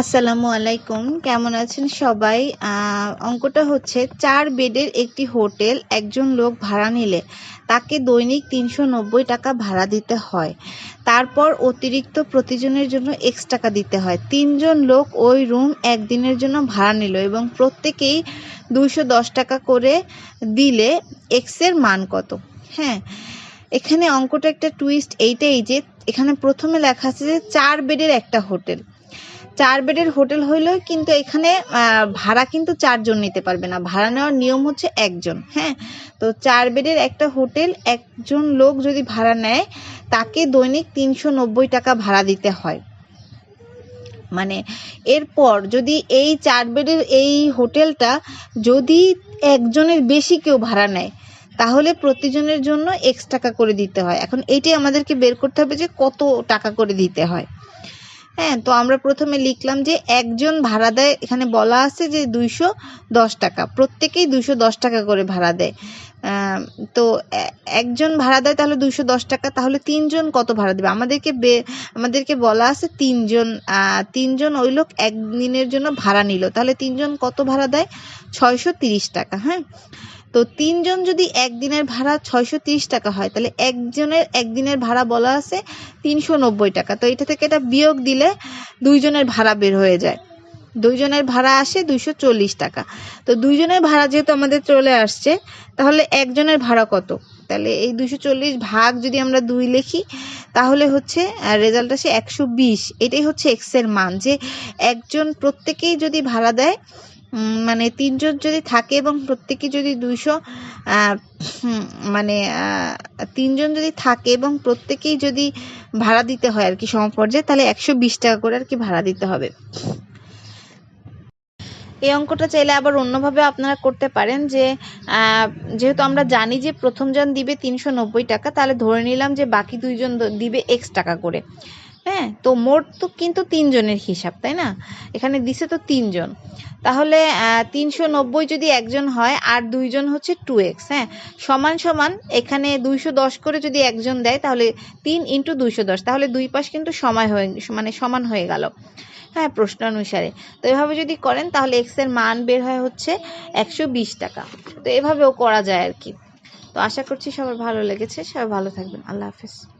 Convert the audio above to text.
আসসালামু আলাইকুম। কেমন আছেন সবাই? অঙ্কটা হচ্ছে চার বেডের একটি হোটেল, একজন লোক ভাড়া নিলে তাকে দৈনিক তিনশো নব্বই টাকা ভাড়া দিতে হয়। তারপর অতিরিক্ত প্রতিজনের জন্য এক্স টাকা দিতে হয়। তিনজন লোক ওই রুম একদিনের জন্য ভাড়া নিল এবং প্রত্যেকেই দুইশো দশ টাকা করে দিলে এক্সের মান কত? হ্যাঁ এখানে অঙ্কটা একটা টুইস্ট এইটাই যে এখানে প্রথমে লেখা আছে যে চার বেডের একটা হোটেল। চার বেডের হোটেল হইলেও কিন্তু এখানে ভাড়া কিন্তু চারজন নিতে পারবে না। ভাড়া নেওয়ার নিয়ম হচ্ছে একজন হ্যাঁ? তো চার বেডের একটা হোটেল, একজন লোক যদি ভাড়া নেয়, তাকে দৈনিক তিনশো নব্বই টাকা ভাড়া দিতে হয়। মানে এরপর যদি এই চার বেডের এই হোটেলটা যদি একজনের বেশি কেউ ভাড়া নেয়, তাহলে প্রতিজনের জন্য এক্স টাকা করে দিতে হয়। এখন এইটাই আমাদেরকে বের করতে হবে যে কত টাকা করে দিতে হয়। হ্যাঁ তো আমরা প্রথমে লিখলাম যে একজন ভাড়া দেয়, এখানে বলা আছে যে দুইশো দশ টাকা। প্রত্যেকেই দুইশো দশ টাকা করে ভাড়া দেয়। তো একজন ভাড়া দেয় তাহলে দুইশো দশ টাকা, তাহলে তিনজন কত ভাড়া দেবে? আমাদেরকে বে, আমাদেরকে বলা আছে তিনজন তিনজন ওই লোক একদিনের জন্য ভাড়া নিল। তাহলে তিনজন কত ভাড়া দেয়? ছয়শো তিরিশ টাকা হ্যাঁ? তো তিনজন যদি একদিনের ভাড়া ছয়শো টাকা হয়, তাহলে একজনের একদিনের ভাড়া বলা আছে তিনশো নব্বই টাকা। তো এটা থেকে এটা বিয়োগ দিলে দুইজনের ভাড়া বের হয়ে যায়। দুইজনের ভাড়া আসে দুইশো চল্লিশ টাকা। তো দুইজনের ভাড়া যেহেতু আমাদের চলে আসছে, তাহলে একজনের ভাড়া কত? তাহলে এই চল্লিশ ভাগ যদি আমরা দুই লিখি, তাহলে হচ্ছে রেজাল্ট আসে একশো বিশ। এটাই হচ্ছে এক্সের মান, যে একজন প্রত্যেকেই যদি ভাড়া দেয় মানে তিনজন যদি থাকে এবং প্রত্যেকে যদি দুইশো মানে তিনজন যদি থাকে এবং প্রত্যেকেই যদি ভাড়া দিতে হয় আর কি সমপর্যায়ে, তাহলে একশো বিশ টাকা করে আর কি ভাড়া দিতে হবে। এই অঙ্কটা চাইলে আবার অন্যভাবে আপনারা করতে পারেন যে যেহেতু আমরা জানি যে প্রথমজন দিবে তিনশো নব্বই টাকা, তাহলে ধরে নিলাম যে বাকি দুইজন দিবে এক্স টাকা করে। হ্যাঁ তো মোট তো কিন্তু তিনজনের হিসাব, তাই না? এখানে দিছে তো তিনজন। তাহলে তিনশো নব্বই যদি একজন হয়, আর দুইজন হচ্ছে টু এক্স হ্যাঁ? সমান সমান এখানে দুইশো দশ করে যদি একজন দেয়, তাহলে তিন ইন্টু দুইশো দশ। তাহলে দুই পাশ কিন্তু সময় হয়ে মানে সমান হয়ে গেল। হ্যাঁ প্রশ্ন অনুসারে। তো এভাবে যদি করেন, তাহলে এক্সের মান বের হয় হচ্ছে একশো বিশ টাকা। তো এভাবেও করা যায় আর কি। তো আশা করছি সবার ভালো লেগেছে। সবাই ভালো থাকবেন। আল্লাহ হাফেজ।